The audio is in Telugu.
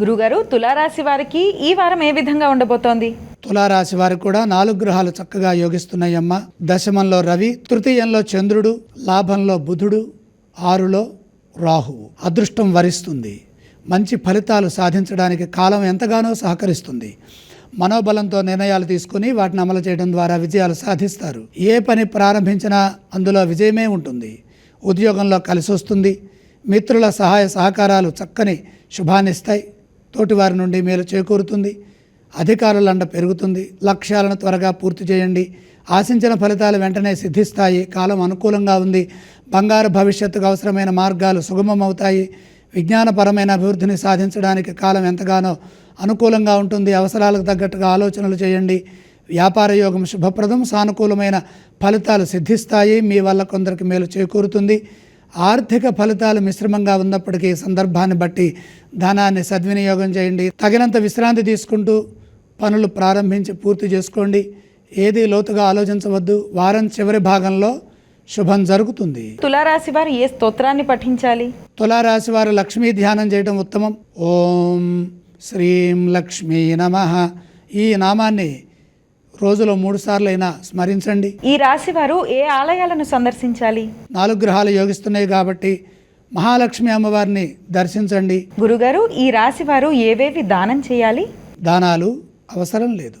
గురుగారు తులారాశి వారికి ఈ వారం ఏ విధంగా ఉండబోతోంది? తులారాశి వారికి కూడా నాలుగు గ్రహాలు చక్కగా యోగిస్తున్నాయమ్మ. దశమంలో రవి తృతీయంలో చంద్రుడు లాభంలో బుధుడు ఆరులో రాహువు. అదృష్టం వరిస్తుంది. మంచి ఫలితాలు సాధించడానికి కాలం ఎంతగానో సహకరిస్తుంది. మనోబలంతో నిర్ణయాలు తీసుకుని వాటిని అమలు చేయడం ద్వారా విజయాలు సాధిస్తారు. ఏ పని ప్రారంభించినా అందులో విజయమే ఉంటుంది. ఉద్యోగంలో కలిసి వస్తుంది మిత్రుల సహాయ సహకారాలు చక్కని శుభాన్నిస్తాయి. తోటివారి నుండి మేలు చేకూరుతుంది. అధికారుల అండ పెరుగుతుంది. లక్ష్యాలను త్వరగా పూర్తి చేయండి. ఆశించిన ఫలితాలు వెంటనే సిద్ధిస్తాయి. కాలం అనుకూలంగా ఉంది. బంగారు భవిష్యత్తుకు అవసరమైన మార్గాలు సుగమమవుతాయి. విజ్ఞానపరమైన అభివృద్ధిని సాధించడానికి కాలం ఎంతగానో అనుకూలంగా ఉంటుంది. అవసరాలకు తగ్గట్టుగా ఆలోచనలు చేయండి. వ్యాపార యోగం శుభప్రదం. సానుకూలమైన ఫలితాలు సిద్ధిస్తాయి. మీ వల్ల కొందరికి మేలు చేకూరుతుంది. ఆర్థిక ఫలితాలు మిశ్రమంగా ఉన్నప్పటికీ సందర్భాన్ని బట్టి ధనాన్ని సద్వినియోగం చేయండి. తగినంత విశ్రాంతి తీసుకుంటూ పనులు ప్రారంభించి పూర్తి చేసుకోండి. ఏది లోతుగా ఆలోచించవద్దు. వారం చివరి భాగంలో శుభం జరుగుతుంది. తులారాశి వారు ఏ స్తోత్రాన్ని పఠించాలి? తులారాశి వారు లక్ష్మీ ధ్యానం చేయడం ఉత్తమం. ఓం శ్రీం లక్ష్మీ నమ. ఈ నామాన్ని రోజులో మూడు సార్లు అయినా స్మరించండి. ఈ రాశి వారు ఏ ఆలయాలను సందర్శించాలి? నాలుగు గ్రహాలు యోగిస్తున్నాయి కాబట్టి మహాలక్ష్మి అమ్మవారిని దర్శించండి. గురుగారు ఈ రాశి వారు ఏవేవి దానం చేయాలి? దానాలు అవసరం లేదు.